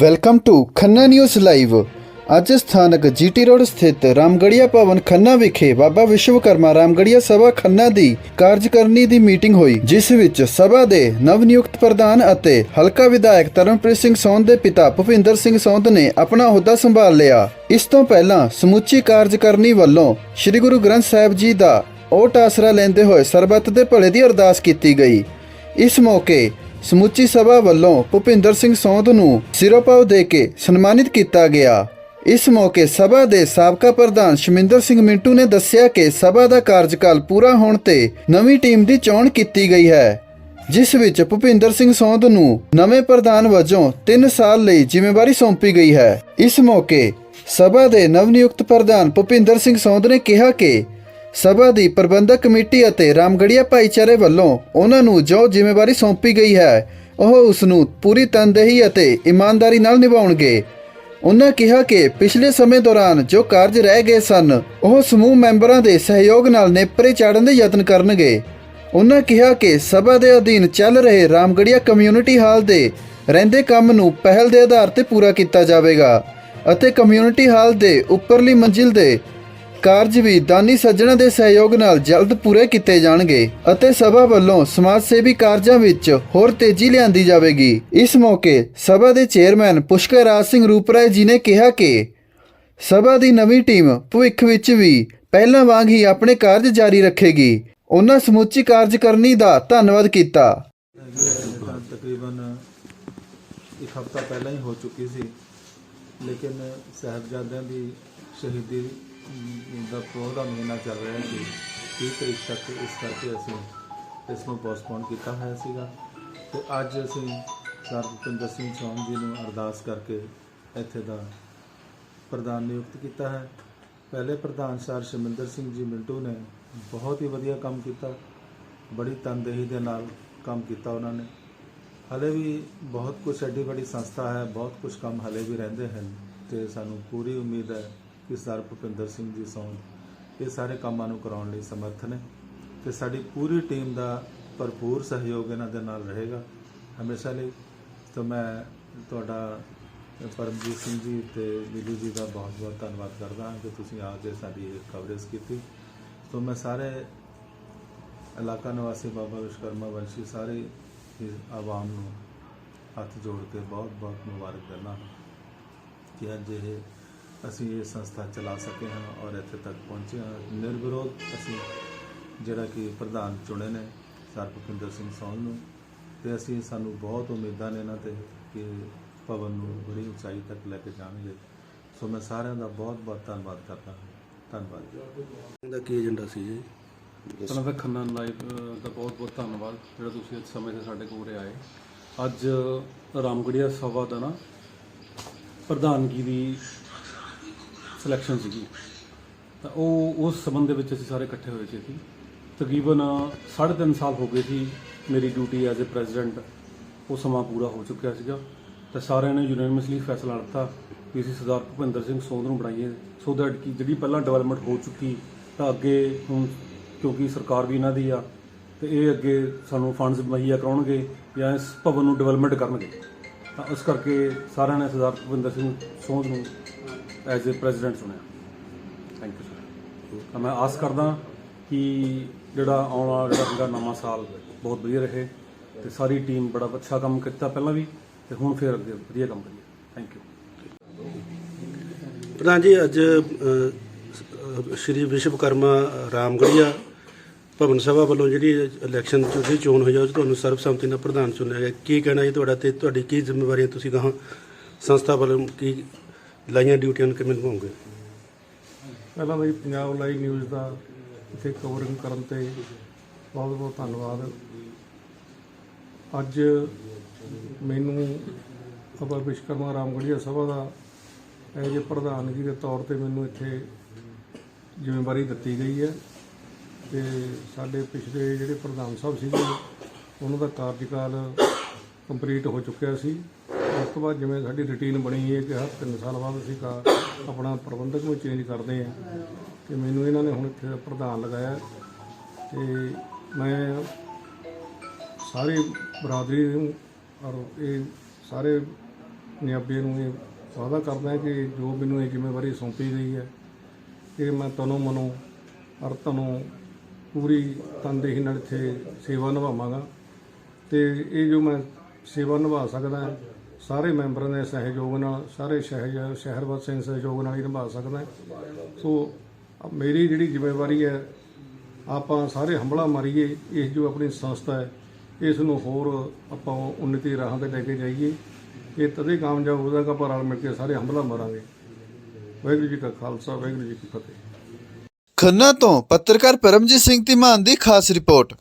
Welcome to Khanna news live ਅੱਜ ਸਥਾਨਕ GT road ਸਥਿਤ ਰਾਮਗੜੀਆ ਭਵਨ ਖੰਨਾ ਵਿਖੇ ਬਾਬਾ ਵਿਸ਼ਵਕਰਮਾ ਰਾਮਗੜੀਆ ਸਭਾ ਖੰਨਾ ਦੀ ਕਾਰਜਕਾਰਨੀ ਦੀ ਮੀਟਿੰਗ ਹੋਈ, ਜਿਸ ਵਿੱਚ ਸਭਾ ਦੇ ਨਵ ਨਿਯੁਕਤ ਪ੍ਰਧਾਨ ਅਤੇ ਹਲਕਾ ਵਿਧਾਇਕ ਤਰਨਪ੍ਰੀਤ ਸਿੰਘ ਸੌਂਦ ਦੇ ਪਿਤਾ ਭੁਪਿੰਦਰ ਸਿੰਘ ਸੌਂਦ ਨੇ ਆਪਣਾ ਅਹੁਦਾ ਸੰਭਾਲ ਲਿਆ। ਇਸ ਤੋਂ ਪਹਿਲਾਂ ਸਮੁੱਚੀ ਕਾਰਜਕਾਰਨੀ ਵੱਲੋਂ ਸ੍ਰੀ ਗੁਰੂ ਗ੍ਰੰਥ ਸਾਹਿਬ ਜੀ ਦਾ ਓਟ ਆਸਰਾ ਲੈਂਦੇ ਹੋਏ ਸਰਬੱਤ ਦੇ ਭਲੇ ਦੀ ਅਰਦਾਸ ਕੀਤੀ ਗਈ। ਇਸ ਮੌਕੇ ਸਮੁੱਚੀ ਸਭਾ ਵੱਲੋਂ ਭੁਪਿੰਦਰ ਸਿੰਘ ਸੌਂਦ ਨੂੰ ਸਿਰੋਪਾਵ ਦੇ ਕੇ ਸਨਮਾਨਿਤ ਕੀਤਾ ਗਿਆ। ਇਸ ਮੌਕੇ ਸਭਾ ਦੇ ਸਾਬਕਾ ਪ੍ਰਧਾਨ ਸ਼ਮਿੰਦਰ ਸਿੰਘ ਮਿੰਟੂ ਨੇ ਦੱਸਿਆ ਕਿ ਸਭਾ ਦਾ ਕਾਰਜਕਾਲ ਪੂਰਾ ਹੋਣ ਤੇ ਨਵੀਂ ਟੀਮ ਦੀ ਚੋਣ ਕੀਤੀ ਗਈ ਹੈ, ਜਿਸ ਵਿੱਚ ਭੁਪਿੰਦਰ ਸਿੰਘ ਸੌਂਦ ਨੂੰ ਨਵੇਂ ਪ੍ਰਧਾਨ ਵਜੋਂ 3 ਸਾਲ ਲਈ ਜ਼ਿੰਮੇਵਾਰੀ ਸੌਂਪੀ ਗਈ ਹੈ। ਇਸ ਮੌਕੇ ਸਭਾ ਦੇ ਨਵ ਨਿਯੁਕਤ ਪ੍ਰਧਾਨ ਭੁਪਿੰਦਰ ਸਿੰਘ ਸੌਂਦ ਨੇ ਕਿਹਾ ਕਿ ਸਭਾ ਦੀ ਪ੍ਰਬੰਧਕ ਕਮੇਟੀ ਅਤੇ ਰਾਮਗੜੀਆ ਭਾਈਚਾਰੇ ਵੱਲੋਂ ਉਹਨਾਂ ਨੂੰ ਜੋ ਜ਼ਿੰਮੇਵਾਰੀ ਸੌਂਪੀ ਗਈ ਹੈ, ਉਹ ਉਸ ਨੂੰ ਪੂਰੀ ਤਨਦੇਹੀ ਅਤੇ ਇਮਾਨਦਾਰੀ ਨਾਲ ਨਿਭਾਉਣਗੇ। ਉਹਨਾਂ ਕਿਹਾ ਕਿ ਪਿਛਲੇ ਸਮੇਂ ਦੌਰਾਨ ਜੋ ਕਾਰਜ ਰਹਿ ਗਏ ਸਨ, ਉਹ ਸਮੂਹ ਮੈਂਬਰਾਂ ਦੇ ਸਹਿਯੋਗ ਨਾਲ ਨੇਪਰੇ ਚਾੜਨ ਦੇ ਯਤਨ ਕਰਨਗੇ। ਉਹਨਾਂ ਕਿਹਾ ਕਿ ਸਭਾ ਦੇ ਅਧੀਨ ਚੱਲ ਰਹੇ ਰਾਮਗੜੀਆ ਕਮਿਊਨਿਟੀ ਹਾਲ ਦੇ ਰਹਿੰਦੇ ਕੰਮ ਨੂੰ ਪਹਿਲ ਦੇ ਆਧਾਰ ਤੇ ਪੂਰਾ ਕੀਤਾ ਜਾਵੇਗਾ ਅਤੇ ਕਮਿਊਨਿਟੀ ਹਾਲ ਦੇ ਉੱਪਰਲੀ ਮੰਜ਼ਿਲ ਦੇ ਕਾਰਜ ਵੀ ਦਾਨੀ ਸੱਜਣਾ ਦੇ ਸਹਿਯੋਗ ਨਾਲ ਜਲਦ ਪੂਰੇ ਕੀਤੇ ਜਾਣਗੇ ਅਤੇ ਸਭਾ ਵੱਲੋਂ ਸਮਾਜ ਸੇਵੀ ਕਾਰਜਾਂ ਵਿੱਚ ਹੋਰ ਤੇਜ਼ੀ ਲਿਆਂਦੀ ਜਾਵੇਗੀ। ਇਸ ਮੌਕੇ ਸਭਾ ਦੇ ਚੇਅਰਮੈਨ ਪੁਸ਼ਕਰ ਰਾਜ ਸਿੰਘ ਰੂਪਰਾਏ ਜੀ ਨੇ ਕਿਹਾ ਕਿ ਸਭਾ ਦੀ ਨਵੀਂ ਟੀਮ ਭਵਿੱਖ ਵਿੱਚ ਵੀ ਪਹਿਲਾਂ ਵਾਂਗ ਹੀ ਆਪਣੇ ਕਾਰਜ ਜਾਰੀ ਰੱਖੇਗੀ। ਉਹਨਾਂ ਸਮੁੱਚੀ ਕਾਰਜਕਰਨੀ ਦਾ ਧੰਨਵਾਦ ਕੀਤਾ। ਤਕਰੀਬਨ ਇੱਕ ਹਫ਼ਤਾ ਪਹਿਲਾਂ ਹੀ ਹੋ ਚੁੱਕੀ ਸੀ, ਲੇਕਿਨ ਸਾਹਿਬਜ਼ਾਦਿਆਂ ਦੀ ਸ਼ਹੀਦੀ ਦਾ ਪ੍ਰੋਗਰਾਮ ਮਹੀਨਾ ਚੱਲ ਰਿਹਾ ਸੀ 30 ਤਰੀਕ ਤੱਕ ਇਸ ਕਰਕੇ ਅਸੀਂ ਇਸ ਨੂੰ ਪੋਸਟਪੋਨ ਕੀਤਾ ਹੋਇਆ ਸੀਗਾ। ਤੇ ਅੱਜ ਅਸੀਂ ਸਰ ਭੁਪਿੰਦਰ ਸਿੰਘ ਚੌਹਾਨ ਜੀ ਨੂੰ ਅਰਦਾਸ ਕਰਕੇ ਇੱਥੇ ਦਾ ਪ੍ਰਧਾਨ ਨਿਯੁਕਤ ਕੀਤਾ ਹੈ। ਪਹਿਲੇ ਪ੍ਰਧਾਨ ਸਰ ਸ਼ਮਿੰਦਰ ਸਿੰਘ ਜੀ ਮਿੰਟੂ ਨੇ ਬਹੁਤ ਹੀ ਵਧੀਆ ਕੰਮ ਕੀਤਾ। ਬੜੀ ਤਨਦੇਹੀ ਦੇ ਨਾਲ ਕੰਮ ਕੀਤਾ ਉਹਨਾਂ ਨੇ। ਹਲੇ ਵੀ ਬਹੁਤ ਕੁਝ ਐਡੀ ਵੱਡੀ ਸੰਸਥਾ ਹੈ, ਬਹੁਤ ਕੁਝ ਕੰਮ ਹਲੇ ਵੀ ਰਹਿੰਦੇ ਹਨ ਤੇ ਸਾਨੂੰ ਪੂਰੀ ਉਮੀਦ ਹੈ ਕਿ ਸਰ ਭੁਪਿੰਦਰ ਸਿੰਘ ਜੀ ਸੌਂ ਇਹ ਸਾਰੇ ਕੰਮਾਂ ਨੂੰ ਕਰਾਉਣ ਲਈ ਸਮਰਥ ਨੇ ਤੇ ਸਾਡੀ ਪੂਰੀ ਟੀਮ ਦਾ ਭਰਪੂਰ ਸਹਿਯੋਗ ਇਹਨਾਂ ਦੇ ਨਾਲ ਰਹੇਗਾ। ਹਮੇਸ਼ਾ ਲਈ ਤਾਂ ਮੈਂ ਤੁਹਾਡਾ ਪਰਮਜੀਤ ਸਿੰਘ ਜੀ ਤੇ ਨੀਲੂ ਜੀ ਦਾ ਬਹੁਤ ਬਹੁਤ ਧੰਨਵਾਦ ਕਰਦਾ ਹਾਂ ਕਿ ਤੁਸੀਂ ਆ ਕੇ ਸਾਡੀ ਕਵਰੇਜ ਕੀਤੀ। ਸੋ ਮੈਂ ਸਾਰੇ ਇਲਾਕਾ ਨਿਵਾਸੀ ਬਾਬਾ ਵਿਸ਼ਵਕਰਮਾ ਵੰਸ਼ੀ ਸਾਰੇ ਹੀ ਆਵਾਮ ਨੂੰ ਹੱਥ ਜੋੜ ਕੇ ਬਹੁਤ ਬਹੁਤ ਮੁਬਾਰਕ ਦਿੰਦਾ ਹਾਂ ਕਿ ਅੱਜ ਇਹ ਅਸੀਂ ਇਹ ਸੰਸਥਾ ਚਲਾ ਸਕੇ ਹਾਂ ਔਰ ਇੱਥੇ ਤੱਕ ਪਹੁੰਚੇ ਹਾਂ। ਨਿਰਵਿਰੋਧ ਅਸੀਂ ਜਿਹੜਾ ਕਿ ਪ੍ਰਧਾਨ ਚੁਣੇ ਨੇ ਸਰ ਭੁਪਿੰਦਰ ਸਿੰਘ ਸੌਨ ਨੂੰ। ਤੇ ਅਸੀਂ ਸਾਨੂੰ ਬਹੁਤ ਉਮੀਦਾਂ ਨੇ ਇਹਨਾਂ ਤੇ ਕਿ ਭਵਨ ਨੂੰ ਬੜੀ ਉਚਾਈ ਤੱਕ ਲੈ ਕੇ ਜਾਣਗੇ। ਸੋ ਮੈਂ ਸਾਰਿਆਂ ਦਾ ਬਹੁਤ ਬਹੁਤ ਧੰਨਵਾਦ ਕਰਦਾ ਹਾਂ। ਧੰਨਵਾਦ ਦਾ ਕੀ ਏਜੰਡਾ ਸੀ ਜੀ ਤੁਹਾਨੂੰ ਖੰਨਾ ਲਾਈਵ ਦਾ ਬਹੁਤ ਬਹੁਤ ਧੰਨਵਾਦ ਜਿਹੜਾ ਤੁਸੀਂ ਇਸ ਸਮੇਂ ਤੇ ਸਾਡੇ ਕੋਲ ਆਏ ਅੱਜ ਰਾਮਗੜੀਆ ਸਭਾ ਦਾ ਨਾ ਪ੍ਰਧਾਨਗੀ ਦੀ ਸਿਲੈਕਸ਼ਨ ਸੀਗੀ। ਤਾਂ ਉਹ, ਉਸ ਸੰਬੰਧ ਦੇ ਵਿੱਚ ਅਸੀਂ ਸਾਰੇ ਇਕੱਠੇ ਹੋਏ ਸੀ ਅਸੀਂ। ਤਕਰੀਬਨ 3.5 ਸਾਲ ਹੋ ਗਏ ਸੀ ਮੇਰੀ ਡਿਊਟੀ ਐਜ਼ ਅ ਪ੍ਰੈਜ਼ੀਡੈਂਟ ਉਹ ਸਮਾਂ ਪੂਰਾ ਹੋ ਚੁੱਕਿਆ ਸੀਗਾ। ਤਾਂ ਸਾਰਿਆਂ ਨੇ ਯੂਨੈਨਿਮਸਲੀ ਫੈਸਲਾ ਲਿੱਤਾ ਵੀ ਅਸੀਂ ਸਰਦਾਰ ਭੁਪਿੰਦਰ ਸਿੰਘ ਸੋਂਦ ਨੂੰ ਬਣਾਈਏ। ਸੋ ਦੈਟ ਕਿ ਜਿਹੜੀ ਪਹਿਲਾਂ ਡਿਵੈਲਪਮੈਂਟ ਹੋ ਚੁੱਕੀ, ਤਾਂ ਅੱਗੇ ਹੁਣ ਕਿਉਂਕਿ ਸਰਕਾਰ ਵੀ ਇਹਨਾਂ ਦੀ ਆ, ਤੇ ਇਹ ਅੱਗੇ ਸਾਨੂੰ ਫੰਡਸ ਮੁਹੱਈਆ ਕਰਾਉਣਗੇ ਜਾਂ ਇਸ ਭਵਨ ਨੂੰ ਡਿਵੈਲਪਮੈਂਟ ਕਰਨਗੇ। ਤਾਂ ਇਸ ਕਰਕੇ ਸਾਰਿਆਂ ਨੇ ਸਰਦਾਰ ਭੁਪਿੰਦਰ ਸਿੰਘ ਸੋਂਦ ਨੂੰ ਐਜ਼ ਅ ਪ੍ਰੈਜ਼ੀਡੈਂਟ ਚੁਣਿਆ ਥੈਂਕ ਯੂ ਸਰ ਤਾਂ ਮੈਂ ਆਸ ਕਰਦਾ ਕਿ ਜਿਹੜਾ ਆਉਣ ਵਾਲਾ, ਜਿਹੜਾ ਹੈਗਾ ਨਵਾਂ ਸਾਲ ਬਹੁਤ ਵਧੀਆ ਰਹੇ ਤੇ ਸਾਰੀ ਟੀਮ ਬੜਾ ਅੱਛਾ ਕੰਮ ਕੀਤਾ ਪਹਿਲਾਂ ਵੀ ਤੇ ਹੁਣ ਫਿਰ ਅੱਗੇ ਵਧੀਆ ਕੰਮ ਕਰੀਏ। ਥੈਂਕ ਯੂ ਪ੍ਰਧਾਨ ਜੀ, ਅੱਜ ਸ਼੍ਰੀ ਵਿਸ਼ਵਕਰਮਾ ਰਾਮਗੜੀਆ ਭਵਨ ਸਭਾ ਵੱਲੋਂ ਜਿਹੜੀ ਇਲੈਕਸ਼ਨ ਦੀ ਚੋਣ ਹੋਈ ਆ, ਉਹ ਤੁਹਾਨੂੰ ਸਰਬਸੰਮਤੀ ਨਾਲ ਪ੍ਰਧਾਨ ਚੁਣਿਆ ਗਿਆ। ਕੀ ਕਹਿਣਾ ਜੀ ਤੁਹਾਡਾ ਤੇ ਤੁਹਾਡੀ ਕੀ ਜ਼ਿੰਮੇਵਾਰੀਆਂ ਤੁਸੀਂ ਕਹਾਂ ਸੰਸਥਾ ਵੱਲੋਂ, ਕੀ ਲਾਈਆਂ ਡਿਊਟੀਆਂ ਨੂੰ ਕਿਵੇਂ ਨਿਭਾਓਗੇ ਪਹਿਲਾਂ ਤਾਂ ਜੀ ਪੰਜਾਬ ਲਾਈਵ ਨਿਊਜ਼ ਦਾ ਇੱਥੇ ਕਵਰਿੰਗ ਕਰਨ ਤੇ ਬਹੁਤ ਬਹੁਤ ਧੰਨਵਾਦ। ਅੱਜ ਮੈਨੂੰ ਬਾਬਾ ਵਿਸ਼ਕਰਮਾ ਰਾਮਗੜੀਆ ਸਭਾ ਦਾ ਐਜ ਏ ਪ੍ਰਧਾਨਗੀ ਦੇ ਤੌਰ ਤੇ ਮੈਨੂੰ ਇੱਥੇ ਜ਼ਿੰਮੇਵਾਰੀ ਦਿੱਤੀ ਗਈ ਹੈ ਤੇ ਸਾਡੇ ਪਿਛਲੇ ਜਿਹੜੇ ਪ੍ਰਧਾਨ ਸਾਹਿਬ ਸੀਗੇ, ਉਹਨਾਂ ਦਾ ਕਾਰਜਕਾਲ ਕੰਪਲੀਟ ਹੋ ਚੁੱਕਿਆ ਸੀ। ਉਸ ਤੋਂ ਬਾਅਦ ਜਿਵੇਂ ਸਾਡੀ ਰੁਟੀਨ ਬਣੀ ਹੈ ਕਿ ਹਰ ਤਿੰਨ ਸਾਲ ਬਾਅਦ ਅਸੀਂ ਕਾ ਆਪਣਾ ਪ੍ਰਬੰਧਕ ਨੂੰ ਚੇਂਜ ਕਰਦੇ ਹਾਂ। ਤੇ ਮੈਨੂੰ ਇਹਨਾਂ ਨੇ ਹੁਣ ਇੱਥੇ ਪ੍ਰਧਾਨ ਲਗਾਇਆ। ਤੇ ਮੈਂ ਸਾਰੇ ਬਰਾਦਰੀ ਨੂੰ ਔਰ ਇਹ ਸਾਰੇ ਪੰਜਾਬੀਆਂ ਨੂੰ ਇਹ ਵਾਅਦਾ ਕਰਦਾ ਕਿ ਜੋ ਮੈਨੂੰ ਇਹ ਜ਼ਿੰਮੇਵਾਰੀ ਸੌਂਪੀ ਗਈ ਹੈ ਕਿ ਮੈਂ ਤਨੋਂ ਮਨੋਂ ਔਰ ਤਨੋਂ ਪੂਰੀ ਤਨਦੇਹੀ ਨਾਲ ਇੱਥੇ ਸੇਵਾ ਨਿਭਾਵਾਂਗਾ। ਤੇ ਇਹ ਜੋ ਮੈਂ ਸੇਵਾ ਨਿਭਾ ਸਕਦਾ ਸਾਰੇ ਮੈਂਬਰਾਂ ਦੇ ਸਹਿਯੋਗ ਨਾਲ, ਸਾਰੇ ਸ਼ਹਿਰ ਸ਼ਹਿਰ ਵਾਸੀਆਂ ਦੇ ਸਹਿਯੋਗ ਨਾਲ ਹੀ ਨਿਭਾ ਸਕਦਾ ਸੋ ਮੇਰੀ ਜਿਹੜੀ ਜ਼ਿੰਮੇਵਾਰੀ ਹੈ, ਆਪਾਂ ਸਾਰੇ ਹੰਬਲਾ ਮਾਰੀਏ ਇਸ ਜੋ ਆਪਣੀ ਸੰਸਥਾ ਹੈ, ਇਸ ਨੂੰ ਹੋਰ ਆਪਾਂ ਉન્નਤੀ ਰਾਹਾਂ ਤੇ ਲੈ ਕੇ ਜਾਈਏ। ਇਹ ਤਦੇ ਕਾਮਯਾਬ ਹੋ ਜਾਏਗਾ ਪਰ ਰਲ ਮਿਲ ਕੇ ਸਾਰੇ ਹੰਬਲਾ ਮਾਰਾਂਗੇ। ਵਾਹਿਗੁਰੂ ਜੀ ਕਾ ਖਾਲਸਾ, ਵਾਹਿਗੁਰੂ ਜੀ ਕੀ ਫਤਿਹ। ਖੰਨਾ ਤੋਂ ਪੱਤਰਕਾਰ ਪਰਮਜੀਤ ਸਿੰਘ ਧੀਮਾਨ ਦੀ ਖਾਸ ਰਿਪੋਰਟ।